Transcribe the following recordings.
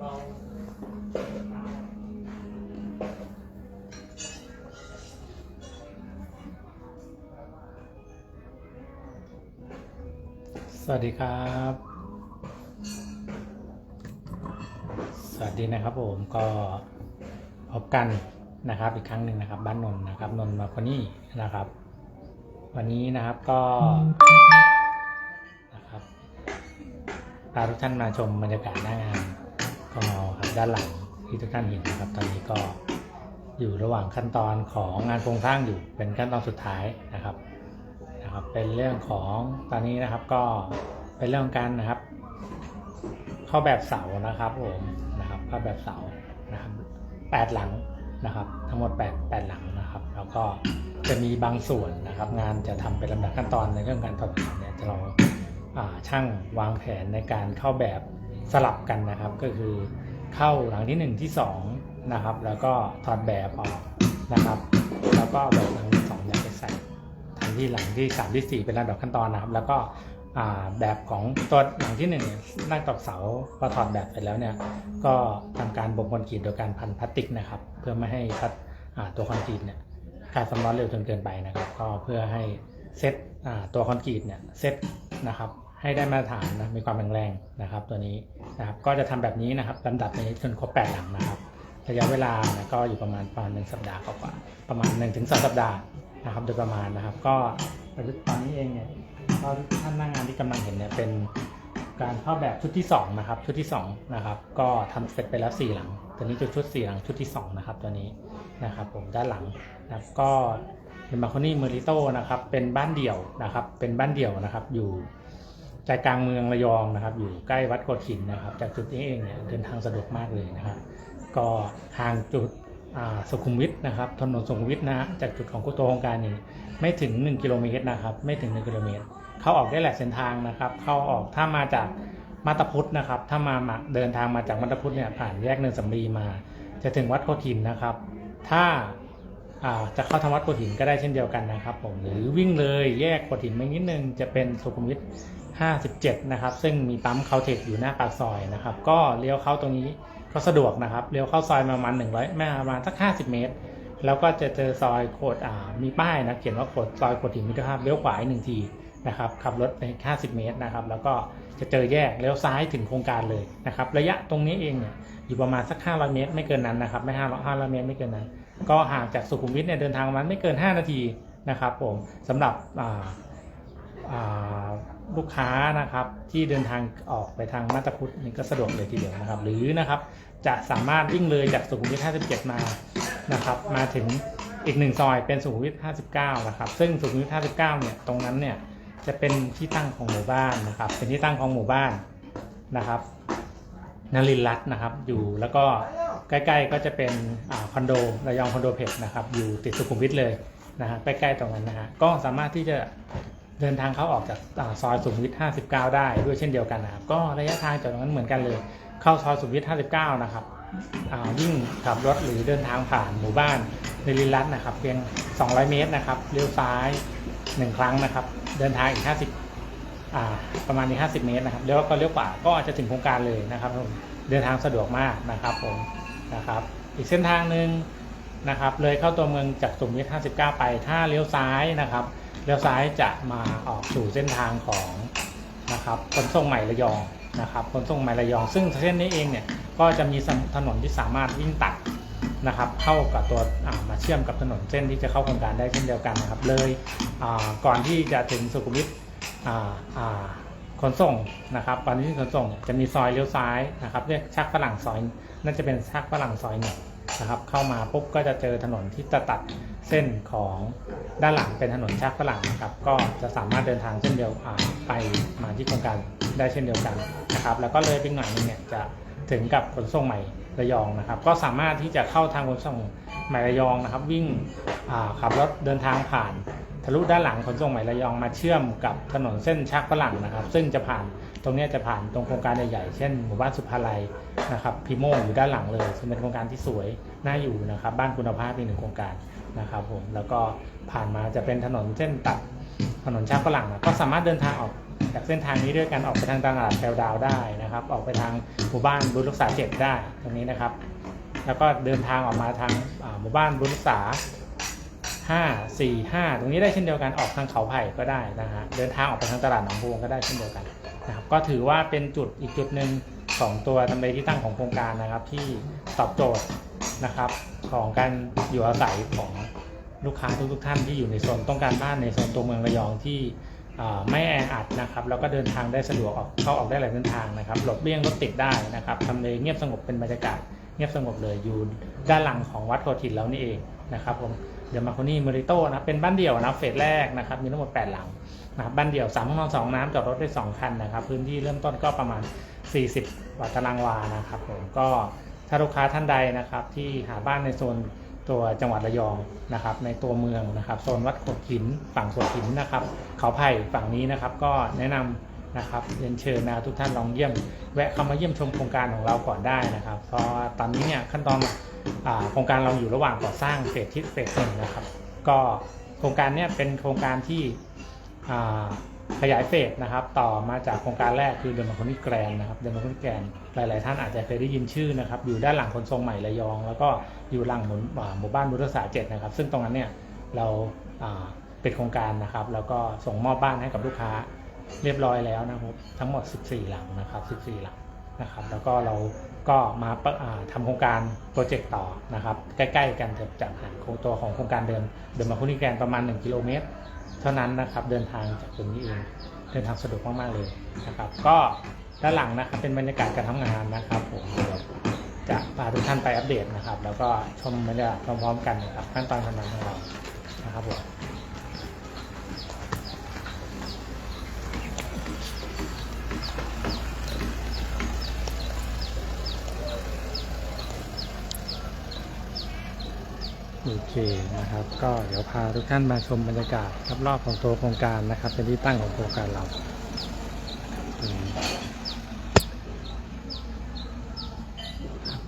สวัสดีครับ สวัสดีนะครับผมก็พบกันนะครับอีกครั้งหนึ่งนะครับบ้านนนนะครับนนมาคอนี่นะครับ วันนี้นะครับก็นะครับพาทุกท่านมาชมบรรยากาศหน้างาน กงอครับด้านหลังที่ทุกท่านเห็นนะครับ ตอนนี้ก็อยู่ระหว่างขั้นตอนของงานโครงสร้างอยู่เป็นขั้นตอนสุดท้ายนะครับนะครับ เป็นเรื่องของตอนนี้นะครับก็เป็นเรื่องของการนะครับ เข้าแบบเสานะครับผมนะครับเข้าแบบเสานะครับแปดหลังนะครับ ทั้งหมดแปดแปดหลังนะครับ แล้วก็จะมีบางส่วนนะครับ งานจะทำเป็นลำดับขั้นตอนในเรื่องการถอดแบบเนี่ยจะเราอ่าช่างวางแผนในการเข้าแบบ สลับกันนะครับก็คือเข้าหลังที่หนึ่งที่สองนะครับ แล้วก็ถอดแบบออกนะครับ แล้วก็เอาแบบหลังที่สองอยากไปใส่ทางที่หลังที่ 3 ที่ 4 เป็นลำดับขั้นตอนนะครับ แล้วก็แบบของตัวหลังที่1เนี่ยนั่งตอกเสาพอถอดแบบไปแล้วเนี่ยก็ทำการบ่มคอนกรีตโดยการพันพลาสติกนะครับ เพื่อไม่ให้พัดตัวคอนกรีตเนี่ยการความร้อนเร็วจนเกินไปนะครับ ก็เพื่อให้เซตตัวคอนกรีตเนี่ยเซตนะครับ ให้ได้มาตรฐานนะมีความแข็งแรงนะครับตัวนี้นะครับก็จะทำแบบนี้นะครับลำดับนี้จนครบ8หลังนะครับระยะเวลานะก็อยู่ประมาณประมาณหนึ่งสัปดาห์กว่าประมาณ1นถึงสสัปดาห์นะครับ โดยประมาณนะครับ ก็ตอนนี้เองเนี่ยก็ท่านหน้างานที่กำลังเห็นเนี่ยเป็นการเข้าแบบชุดที่2นะครับชุดที่2นะครับก็ทำเสร็จไปแล้ว 4 หลัง ตัวนี้คือชุด4หลังชุดที่ 2 นะครับ ตัวนี้นะครับ ผมด้านหลังนะครับก็เป็นมาคอนี่เมอริโตนะครับเป็นบ้านเดี่ยวนะครับ เป็นบ้านเดี่ยวนะครับอยู่ ใจกลางเมืองระยองนะครับ อยู่ใกล้วัดโกธินนะครับ จากจุดนี้เองเนี่ยเดินทางสะดวกมากเลยนะครับ ก็ห่างจุดสุขุมวิทนะครับถนนสุขุมวิทนะฮะจากจุดของกุโตโครงการนี่ไม่ถึง 1 กิโลเมตรนะครับ ไม่ถึง 1 กิโลเมตร เข้าออกได้แหละเส้นทางนะครับ เข้าออกถ้ามาจากมาตาพุทธนะครับ ถ้ามามาเดินทางมาจากมาตาพุทธเนี่ยผ่านแยกเนินสำลีมา จะถึงวัดโพธิ์หินนะครับ ถ้าาจะเข้าทางวัดโพธิ์หินก็ได้เช่นเดียวกันนะครับผมหรือวิ่งเลยแยกโพธิ์หินไปนิดนึงจะเป็นสุขุมวิท 57 นะครับ ซึ่งมีปั๊มเคาเทคอยู่หน้าปากซอยนะครับ ก็เลี้ยวเข้าตรงนี้ก็สะดวกนะครับ เลี้ยวเข้าซอยประมาณ 100ไม่ประมาณสัก 50 เมตร แล้วก็จะเจอซอยโคดอ่า มีป้ายนะ เขียนว่าโคดซอยโคดถินมิตรภาพ เลี้ยวขวาอีกหนึ่งทีนะครับ ขับรถไป 50 เมตรนะครับ แล้วก็จะเจอแยก เลี้ยวซ้ายถึงโครงการเลยนะครับ ระยะตรงนี้เองเนี่ย อยู่ประมาณสัก 500 เมตร ไม่เกินนั้นนะครับ ไม่500 500เมตรไม่เกินนั้น ก็ห่างจากสุขุมวิทเนี่ยเดินทางประมาณไม่เกิน 5 นาทีนะครับผมสำหรับอ่าอ่า ลูกค้านะครับที่เดินทางออกไปทางมาตาพุทธนี่ก็สะดวกเลยทีเดียวนะครับ หรือนะครับจะสามารถวิ่งเลยจากสุขุมวิท 57 มานะครับ มาถึงอีกหนึ่งซอยเป็นสุขุมวิท 59 นะครับ ซึ่งสุขุมวิท 59 เนี่ยตรงนั้นเนี่ยจะเป็นที่ตั้งของหมู่บ้านนะครับ เป็นที่ตั้งของหมู่บ้านนะครับนลินรัตน์นะครับ อยู่แล้วก็ใกล้ๆก็จะเป็นอคอนโดระยองคอนโดเพชรนะครับ อยู่ติดสุขุมวิทเลยนะฮะใกล้ๆตรงนั้นนะฮะก็สามารถที่จะ เดินทางเข้าออกจากอซอยสุขุมวิท 59 ได้ด้วยเช่นเดียวกันนะครับ ก็ระยะทางจากตรงนั้นเหมือนกันเลย เข้าซอยสุขุมวิท 59 นะครับอาวิ่งขับรถหรือเดินทางผ่านหมู่บ้านในลินรัตนะครับ เพียง 200 เมตรนะครับเลี้ยวซ้าย 1 ครั้งนะครับ เดินทางอีก 50 ประมาณนี้ 50 เมตรนะครับแล้วก็เลี้ยวขวาก็อาจจะถึงโครงการเลยนะครับผมเดินทางสะดวกมากนะครับผมนะครับ อีกเส้นทางหนึ่งนะครับ เลยเข้าตัวเมืองจากสุขุมวิท 59 ไปถ้าเลี้ยวซ้ายนะครับ เลี้ยวซ้ายจะมาออกสู่เส้นทางของนะครับขนส่งใหม่ระยองนะครับขนส่งใหม่ระยอง ซึ่งเส้นนี้เองเนี่ยก็จะมีถนนที่สามารถวิ่งตัดนะครับเข้ากับตัวมาเชื่อมกับถนนเส้นที่จะเข้าโครงการได้เช่นเดียวกันนะครับเลยก่อนที่จะถึงสุขุมวิทขนส่งนะครับก่อนที่ถึงขนส่งจะมีซอยเลี้ยวซ้ายนะครับเรียกชักฝรั่งซอยน่าจะเป็นชักฝรั่งซอยหนึ่ง นะครับเข้ามาปุ๊บก็จะเจอถนนที่จะตัดเส้นของด้านหลังเป็นถนนชักฝรั่งนะครับก็จะสามารถเดินทางเส้นเดียวไปมาที่โครงการได้เช่นเดียวกันนะครับแล้วก็เลยไปหน่อยนึงเนี่ยจะถึงกับขนส่งใหม่ระยองนะครับ ก็สามารถที่จะเข้าทางขนส่งใหม่ระยองนะครับ วิ่งขับรถเดินทางผ่าน ทะลุด้านหลังขนส่งใหม่ระยองมาเชื่อมกับถนนเส้นชักฝรั่งนะครับ ซึ่งจะผ่านตรงนี้จะผ่านตรงโครงการใหญ่ๆเช่นหมู่บ้านสุภาลัยนะครับพีโมอยู่ด้านหลังเลยซึ่งเป็นโครงการที่สวยน่าอยู่นะครับ บ้านคุณภาพอีกหนึ่งโครงการนะครับผมแล้วก็ผ่านมาจะเป็นถนนเส้นตัดถนนชาฝรั่งนะก็สามารถเดินทางออกจากเส้นทางนี้ด้วยกันออกไปทางตลาดแถวดาวได้นะครับ ออกไปทางหมู่บ้านบุญรักษาเจ็ดได้ตรงนี้นะครับ แล้วก็เดินทางออกมาทางหมู่บ้านบุญรักษา 5 4 5 ตรงนี้ได้เช่นเดียวกันออกทางเขาไผ่ก็ได้นะฮะเดินทางออกไปทางตลาดหนองบัวก็ได้เช่นเดียวกันนะครับก็ถือว่าเป็นจุดอีกจุดหนึ่งของตัวทำเลที่ตั้งของโครงการนะครับ ที่ตอบโจทย์นะครับของการอยู่อาศัยของลูกค้าทุกๆท่านที่อยู่ในโซนต้องการบ้านในโซนตัวเมืองระยองที่ไม่แออัดนะครับแล้วก็เดินทางได้สะดวกออกเข้าออกได้หลายเส้นทางนะครับหลบเลี่ยงรถติดได้นะครับทำเลเงียบสงบเป็นบรรยากาศเงียบสงบเลยอยู่ด้านหลังของวัดโพธินแล้วนี่เองนะครับผม เดี๋ยวมาคนนี้เมริโต้นะครับเป็นบ้านเดี่ยวนะเฟสแรกนะครับมีทั้งหมด 8 หลังนะครับบ้านเดี่ยว3ห้องนอน2น้ำจอดรถได้ 2 คันนะครับ พื้นที่เริ่มต้นก็ประมาณ 40กว่าตารางวานะครับผมก็ถ้าลูกค้าท่านใดนะครับที่หาบ้านในโซนตัวจังหวัดระยองนะครับในตัวเมืองนะครับโซนวัดขดหินฝั่งขดหินนะครับเขาไผ่ฝั่งนี้นะครับก็แนะนำ นะครับเรียนเชิญนะทุกท่านลองเยี่ยม แวะเข้ามาเยี่ยมชมโครงการของเราก่อนได้นะครับ เพราะตอนนี้เนี่ยขั้นตอนโครงการเราอยู่ระหว่างก่อสร้างเฟสที่เฟสหนึ่งนะครับ ก็โครงการเนี้เป็นโครงการที่ขยายเฟสนะครับ ต่อมาจากโครงการแรกคือเดนมาคอนิแกรนนะครับเดนมาคอนิแกรนหลาย ๆ ท่านอาจจะเคยได้ยินชื่อนะครับ อยู่ด้านหลังขนส่งใหม่ระยอง แล้วก็อยู่หลังหมู่อ่าหมู่บ้านบุรษาเจ็ดนะครับ ซึ่งตรงนั้นเนี่ยเราอ่าเป็นโครงการนะครับ แล้วก็ส่งมอบบ้านให้กับลูกค้า เรียบร้อยแล้วนะครับทั้งหมด 14 หลังนะครับ 14 หลังนะครับ แล้วก็เราก็มาปิดอ่าทำโครงการโปรเจกต์ต่อนะครับ ใกล้ๆกันจากหางโครงตัวของโครงการเดิมเดินมาคุนิแกนประมาณ 1 กิโลเมตร เท่านั้นนะครับเดินทางจากตรงนี้เองเดินทางสะดวกมากๆเลยนะครับ ก็ด้านหลังนะครับเป็นบรรยากาศการทำงานนะครับผมจะพาทุกท่านไปอัปเดตนะครับ แล้วก็ชมบรรยากาศพร้อมๆ กันนะครับขั้นตอนการทำงานของเรานะครับผม เคนะครับ ก็เดี๋ยวพาทุกท่านมาชมบรรยากาศรอบๆของตัวโครงการนะครับ เป็นที่ตั้งของโครงการเรา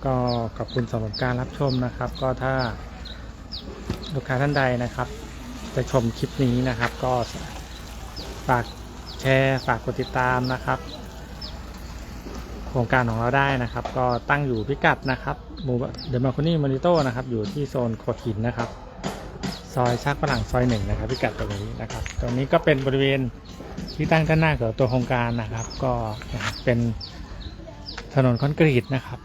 ก็ขอบคุณสำหรับการรับชมนะครับ ก็ถ้าลูกค้าท่านใดนะครับ จะชมคลิปนี้นะครับ ก็ฝากแชร์ฝากกดติดตามนะครับ โครงการของเราได้นะครับ ก็ตั้งอยู่พิกัดนะครับ หมู่เดมาคอนี่มอนิโตนะครับ อยู่ที่โซนโขดหินนะครับ ซอยชักฝรั่งซอยหนึ่งนะครับพิกัดตรงนี้นะครับ ตรงนี้ก็เป็นบริเวณที่ตั้งด้านหน้าของตัวโครงการนะครับ ก็เป็นถนนคอนกรีตนะครับ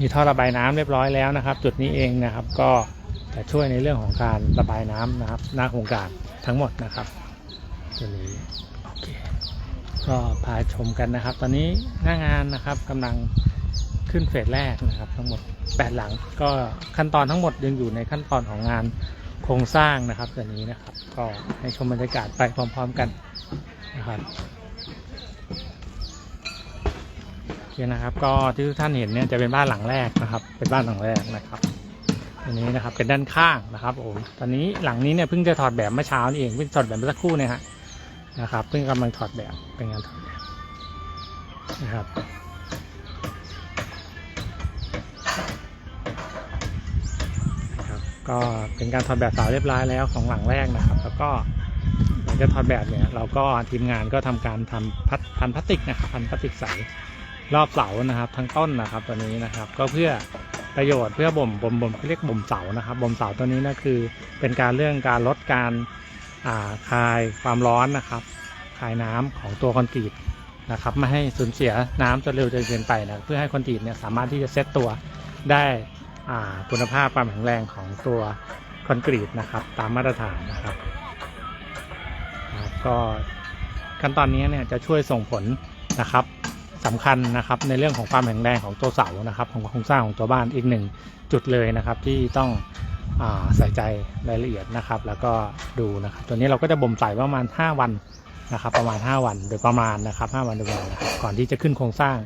มีท่อระบายน้ำเรียบร้อยแล้วนะครับ จุดนี้เองนะครับ ก็จะช่วยในเรื่องของการระบายน้ำนะครับหน้าโครงการทั้งหมดนะครับตัวนี้โอเคก็พาชมกันนะครับ ตอนนี้หน้างานนะครับกำลัง ขึ้นเฟสแรกนะครับ ทั้งหมด 8 หลัง ก็ขั้นตอนทั้งหมดยังอยู่ในขั้นตอนของงานโครงสร้างนะครับตัวนี้นะครับ ก็ให้ชมบรรยากาศไปพร้อม ๆกันนะครับโอเคนะครับ ก็ที่ทุกท่านเห็นเนี่ยจะเป็นบ้านหลังแรกนะครับ เป็นบ้านหลังแรกนะครับอันนี้นะครับเป็นด้านข้างนะครับผมตอนนี้หลังนี้เนี่ยเพิ่งจะถอดแบบเมื่อเช้านี่เองเพิ่งถอดแบบเมื่อสักครู่เนี่ยฮะนะครับ เพิ่งกำลังถอดแบบเป็นงานถอดแบบนะครับ ก็เป็นการถอดแบบเสาเรียบร้อยแล้วของหลังแรกนะครับ แล้วก็หลังจากถอดแบบเนี่ยเราก็ทีมงานก็ทำการทำพัดพันพลาสติกนะครับพันพลาสติกใสรอบเสานะครับ ทั้งต้นนะครับตัวนี้นะครับ ก็เพื่อประโยชน์เพื่อบ่มบ่มบ่มเขาเรียกบ่มเสานะครับบ่มเสาตัวนี้นะคือ เป็นการเรื่องการลดการอ่ายความร้อนนะครับคายน้ำของตัวคอนกรีตนะครับไม่ให้สูญเสียน้ำจนเร็วจนเกินไปนะเพื่อให้คอนกรีตเนี่ยสามารถที่จะเซตตัวได้ คุณภาพความแข็งแรงของตัวคอนกรีตนะครับ ตามมาตรฐานนะครับก็ขั้นตอนนี้เนี่ยจะช่วยส่งผลนะครับสำคัญนะครับในเรื่องของความแข็งแรงของตัวเสานะครับ ของโครงสร้างของตัวบ้านอีกหนึ่งจุดเลยนะครับ ที่ต้องอใส่ใจรายละเอียดนะครับ แล้วก็ดูนะครับ ตัวนี้เราก็จะบ่มใส่ประมาณ 5 วันนะครับ ประมาณ 5 วันโดยประมาณนะครับ 5 วันโดยประมาณก่อนที่จะขึ้นโครงสร้าง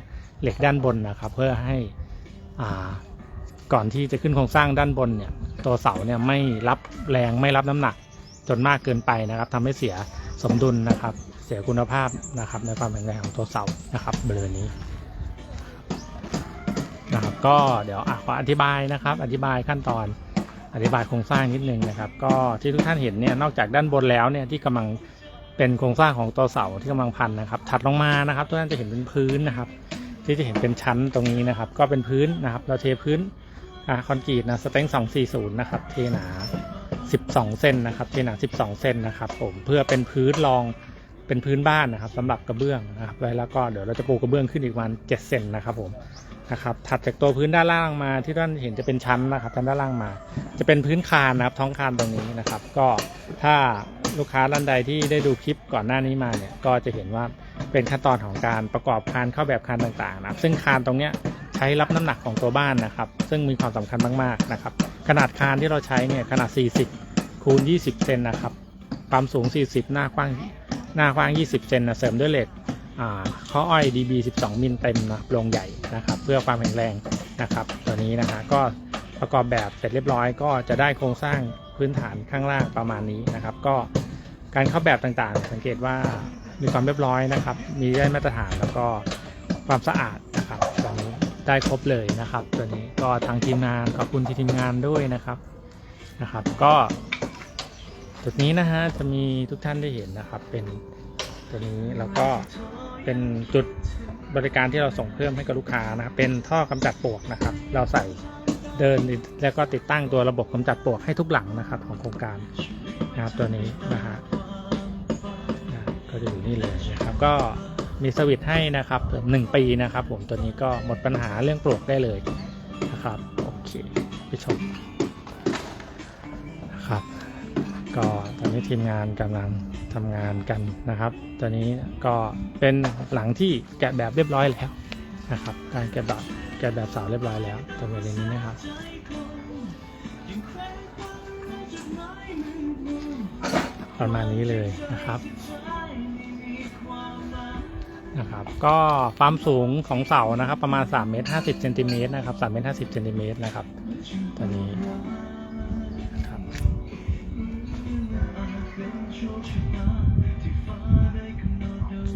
เหล็กด้านบนนะครับ เพื่อให้อ่า ก่อนที่จะขึ้นโครงสร้างด้านบนเนี่ยตัวเสาเนี่ยไม่รับแรงไม่รับน้ำหนักจนมากเกินไปนะครับทำให้เสียสมดุลนะครับ เสียคุณภาพนะครับในความแข็งแรงของตัวเสานะครับบริเวณนี้นะครับก็เดี๋ยวอะขออธิบายนะครับ อธิบายขั้นตอนอธิบายโครงสร้างนิดนึงนะครับ ก็ที่ทุกท่านเห็นเนี่ยนอกจากด้านบนแล้วเนี่ยที่กำลังเป็นโครงสร้างของตัวเสาที่กำลังพันนะครับถัดลงมานะครับทุกท่านจะเห็นเป็นพื้นนะครับ ที่จะเห็นเป็นชั้นตรงนี้นะครับ ก็เป็นพื้นนะครับ เราเทพื้น อ่าคอนกรีตนะสเต็ง240นย์นะครับเทหนา12เซนนะครับเทหนา12เซนนะครับผมเพื่อเป็นพื้นรองเป็นพื้นบ้านนะครับสำหรับกระเบื้องนะครับไว้แล้วก็เดี๋ยวเราจะปูกระเบื้องขึ้นอีกประมาณ7เซนนะครับผมนะครับถัดจากตัวพื้นด้านล่างมาที่ท่านเห็นจะเป็นชั้นนะครับด้านล่างมา จะเป็นพื้นคานนะครับท้องคานตรงนี้นะครับ ก็ถ้าลูกค้าท่านใดที่ได้ดูคลิปก่อนหน้านี้มาเนี่ยก็จะเห็นว่าเป็นขั้นตอนของการประกอบคานเข้าแบบคานต่างๆนะครับซึ่งคานตรงเนี้ย ช้รับน้ำหนักของตัวบ้านนะครับ ซึ่งมีความสำคัญมากๆนะครับ ขนาดคานที่เราใช้เนี่ยขนาด 40 คูณ 20 เซนนะครับ ความสูง 40 หน้ากว้างหน้ากว้าง 20 เซนนะเสริมด้วยเหล็กอ่าข้ออ้อย DB 12 มิลเต็มนะโปรงใหญ่นะครับ เพื่อความแข็งแรงนะครับ ตัวนี้นะฮะก็ประกอบแบบเสร็จเรียบร้อย ก็จะได้โครงสร้างพื้นฐานข้างล่างประมาณนี้นะครับ ก็การเข้าแบบต่างๆ สังเกตว่ามีความเรียบร้อยนะครับ มีได้มาตรฐานแล้วก็ความสะอาด ได้ครบเลยนะครับ ตัวนี้ก็ทางทีมงานขอบคุณที่ทีมงานด้วยนะครับนะครับ ก็จุดนี้นะฮะจะมีทุกท่านได้เห็นนะครับเป็นตัวนี้แล้วก็เป็นจุดบริการที่เราส่งเพิ่มให้กับลูกค้านะครับเป็นท่อกำจัดปลวกนะครับ เราใส่เดินแล้วก็ติดตั้งตัวระบบกำจัดปลวกให้ทุกหลังนะครับของโครงการนะครับตัวนี้นะฮะก็จะอยู่นี่เลยนะครับก็ มีสวิตให้นะครับหนึ่งปีนะครับ ผมตัวนี้ก็หมดปัญหาเรื่องปลวกได้เลยนะครับโอเคไปชมนะครับ ก็ตอนนี้ทีมงานกำลังทำงานกันนะครับตอนนี้ก็เป็นหลังที่แกะแบบเรียบร้อยแล้วนะครับ การแกะแบบแกะแบบเสาเรียบร้อยแล้วตัวเวณนี้นะครับประมาณนี้เลยนะครับ นะครับก็ความสูงของเสานะครับประมาณ3เมตร50เซนติเมตรนะครับ3เมตร50เซนติเมตรนะครับตัวนี้นะครับโอเค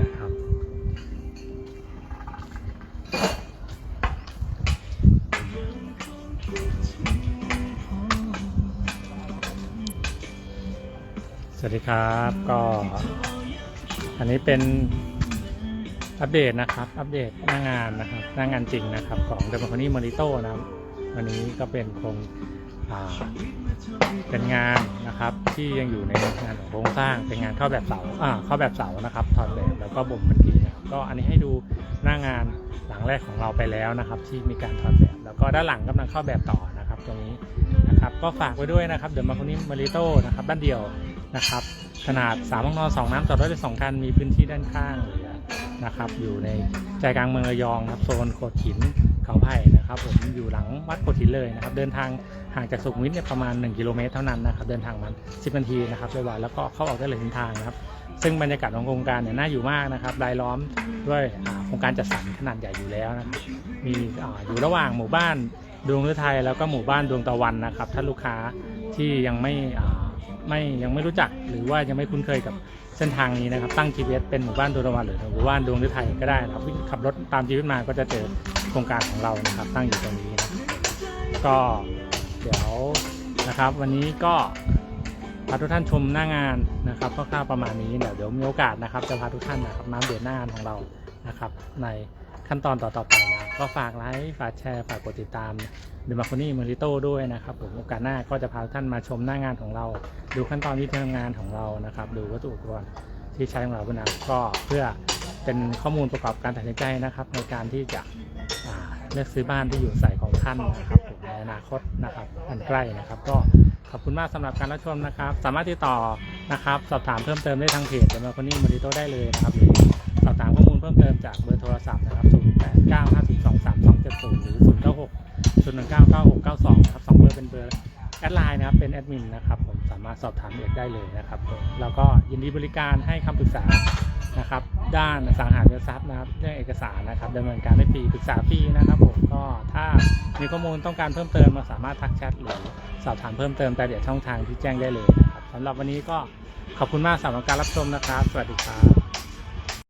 นะครับสวัสดีครับก็อันนี้เป็น อัปเดตนะครับ อัปเดตหน้างงานนะครับ หน้างงานจริงนะครับ ของเดมอนนี่มอนิโต้นะครับ วันนี้ก็เป็นโครงเป็นงานนะครับ ที่ยังอยู่ในงานของโครงสร้างเป็นงานเข้าแบบเสาอ่าเข้าแบบเสานะครับถอดแบบแล้วก็บ่มบันกีนะครับก็อันนี้ให้ดูหน้างงานหลังแรกของเราไปแล้วนะครับ ที่มีการถอดแบบแล้วก็ด้านหลังกำลังเข้าแบบต่อนะครับ ตรงนี้นะครับ ก็ฝากไว้ด้วยนะครับเดมอนนี่มอนิโต้นะครับบ้านเดียวนะครับ ขนาด3ห้องนอน2น้ำจอดรถได้2คันมีพื้นที่ด้านข้างเหลือ นะครับ อยู่ในใจกลางเมืองระยองครับโซนโขดหินเขาไผ่นะครับผมอยู่หลังวัดโขดหินเลยนะครับ เดินทางห่างจากสุขุมวิทเนี่ยประมาณ 1 กิโลเมตรเท่านั้นนะครับเดินทางมัน10นาทีนะครับเรียบร้อยแล้วก็เข้าออกได้เลยทิศทางนะครับซึ่งบรรยากาศของโครงการเนี่ยน่าอยู่มากนะครับรายล้อมด้วยโครงการจัดสรรขนาดใหญ่อยู่แล้วนะครับมีออยู่ระหว่างหมู่บ้านดวงฤทัยแล้วก็หมู่บ้านดวงตะวันนะครับ ถ้าลูกค้าที่ยังไม่ ไม่ยังไม่รู้จักหรือว่ายังไม่คุ้นเคยกับเส้นทางนี้นะครับ ตั้ง GPS เป็นหมู่บ้านดวงตะวันหรือหมู่บ้านดวงฤทัยก็ได้นะครับขับรถตาม GPS มาก็จะเจอโครงการของเรานะครับ ตั้งอยู่ตรงนี้นะก็เดี๋ยวนะครับ วันนี้ก็พาทุกท่านชมหน้างานนะครับคร่าวๆประมาณนี้เดี๋ยวเดี๋ยวมีโอกาสนะครับจะพาทุกท่านนะครับมาอัปเดหน้างานของเรานะครับใน ขั้นตอนต่อๆไปนะ ก็ฝากไลค์ฝากแชร์ฝากกดติดตามเดมาคอนี่มอริโต้ด้วยนะครับผมโอกาสหน้าก็จะพาท่านมาชมหน้างานของเรา ดูขั้นตอนวิธีทำงานของเรานะครับ ดูวัตถุอุปกรณ์ที่ใช้ของเราด้วยนะก็เพื่อเป็นข้อมูลประกอบการตัดสินใจนะครับ ในการที่จะเลือกซื้อบ้านที่อยู่อาศัยของท่านนะครับในอนาคตนะครับอันใกล้นะครับ ก็ขอบคุณมากสำหรับการรับชมนะครับ สามารถติดต่อนะครับ สอบถามเพิ่มเติมได้ทางเพจเดมาคอนี่มอริโต้ได้เลยนะครับหรือสอบถามข้อมูลเพิ่มเติมจากเบอร์โทรศัพท์ 6 0 1 9 9 6 9 2ครับสองเบอร์เป็นเบอร์แอดไลน์นะครับเป็นแอดมินนะครับผมสามารถสอบถามเอกได้เลยนะครับแล้วก็ยินดีบริการให้คำปรึกษานะครับด้านสังหาริมทรัพย์นะครับเรื่องเอกสารนะครับดำเนินการได้ฟรีปรึกษาฟรีนะครับผมก็ถ้ามีข้อมูลต้องการเพิ่มเติมมาสามารถทักแชทหรือสอบถามเพิ่มเติมแต่เดี๋ยวช่องทางที่แจ้งได้เลยนะครับสำหรับวันนี้ก็ขอบคุณมากสำหรับการรับชมนะครับ สวัสดีครับ